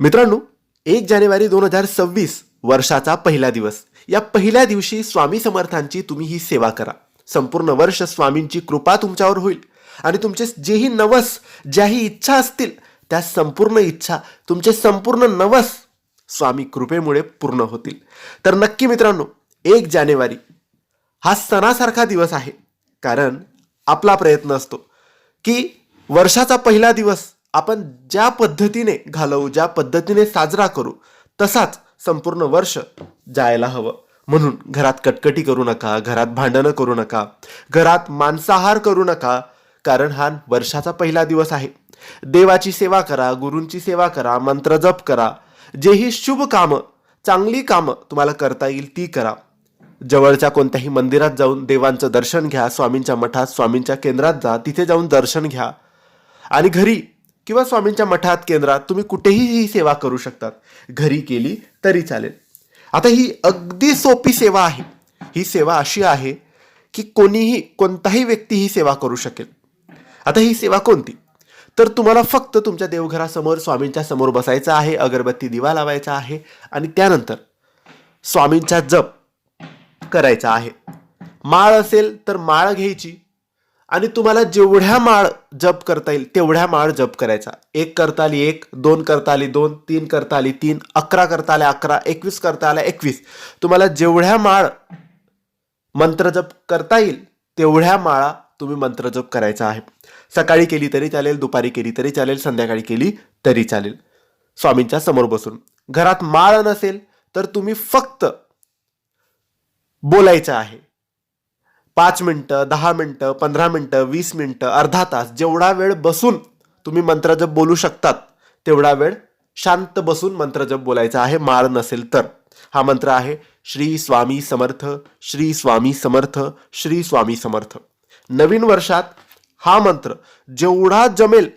मित्रांनो एक जानेवारी दोन हजार सव्वीस वर्षाचा पहिला दिवस. या पहिल्या दिवशी स्वामी समर्थांची तुम्ही ही सेवा करा. संपूर्ण वर्ष स्वामींची कृपा तुमच्यावर होईल. आणि तुमचे जेही नवस ज्याही इच्छा असतील त्या संपूर्ण इच्छा तुमचे संपूर्ण नवस स्वामी कृपेमुळे पूर्ण होतील. तर नक्की मित्रांनो एक जानेवारी हा सणासारखा दिवस आहे. कारण आपला प्रयत्न असतो की वर्षाचा पहिला दिवस आपण ज्या पद्धतीने घालवू ज्या पद्धतीने साजरा करू तसाच संपूर्ण वर्ष जायला हवं. म्हणून घरात कटकटी करू नका घरात भांडणं करू नका घरात मांसाहार करू नका कारण हा वर्षाचा पहिला दिवस आहे. देवाची सेवा करा गुरूंची सेवा करा मंत्र जप करा. जेही शुभ कामं चांगली कामं तुम्हाला करता येईल ती करा. जवळच्या कोणत्याही मंदिरात जाऊन देवांचं दर्शन घ्या स्वामींच्या मठात स्वामींच्या केंद्रात जा तिथे जाऊन दर्शन घ्या. आणि घरी किंवा स्वामींच्या मठात केंद्रात तुम्ही कुठेही ही सेवा करू शकतात. घरी केली तरी चालेल. आता ही अगदी सोपी सेवा आहे. ही सेवा अशी आहे की कोणीही कोणताही व्यक्ती ही सेवा करू शकेल. आता ही सेवा कोणती? तर तुम्हाला फक्त तुमच्या देवघरासमोर स्वामींच्या समोर बसायचं आहे अगरबत्ती दिवा लावायचा आहे आणि त्यानंतर स्वामींचा जप करायचा आहे. माळ असेल तर माळ घ्यायची आणि तुम्हाला जेवढ्या माळ जप करता येईल तेवढ्या माळ जप करायचा. एक करता आली एक दोन करता आली दोन तीन करता आली तीन अकरा करता आल्या अकरा एकवीस करता आल्या एकवीस. तुम्हाला जेवढ्या माळ मंत्र जप करता येईल तेवढ्या माळा तुम्ही मंत्र जप करायचा आहे. सकाळी केली तरी चालेल दुपारी केली तरी चालेल संध्याकाळी केली तरी चालेल. स्वामींच्या समोर बसून. घरात माळ नसेल तर तुम्ही फक्त बोलायचं आहे. पाच मिनटं दहा मिनटं पंधरा मिनटं वीस मिनटं अर्धा तास जेवढा वेळ बसून तुम्ही मंत्रजप बोलू शकतात तेवढा वेळ शांत बसून मंत्रजप बोलायचा आहे माळ नसेल तर. हा मंत्र आहे श्री स्वामी समर्थ श्री स्वामी समर्थ श्री स्वामी समर्थ. नवीन वर्षात हा मंत्र जेवढा जमेल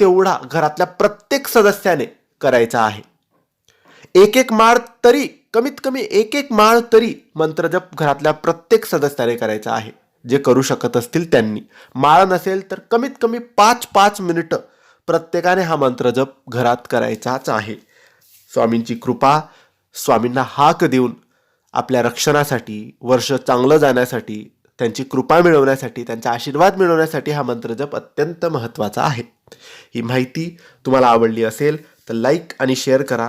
तेवढा घरातल्या प्रत्येक सदस्याने करायचा आहे. एक एक माळ तरी कमीत कमी एक एक माळ तरी मंत्रजप घरातल्या प्रत्येक सदस्याने करायचा आहे. जे करू शकत असतील त्यांनी. माळ नसेल तर कमीत कमी पाच पाच मिनिटं प्रत्येकाने हा मंत्रजप घरात करायचाच आहे. स्वामींची कृपा स्वामींना हाक देऊन आपल्या रक्षणासाठी वर्ष चांगलं जाण्यासाठी त्यांची कृपा मिळवण्यासाठी त्यांचा आशीर्वाद मिळवण्यासाठी हा मंत्रजप अत्यंत महत्त्वाचा आहे. ही माहिती तुम्हाला आवडली असेल तर लाईक आणि शेअर करा.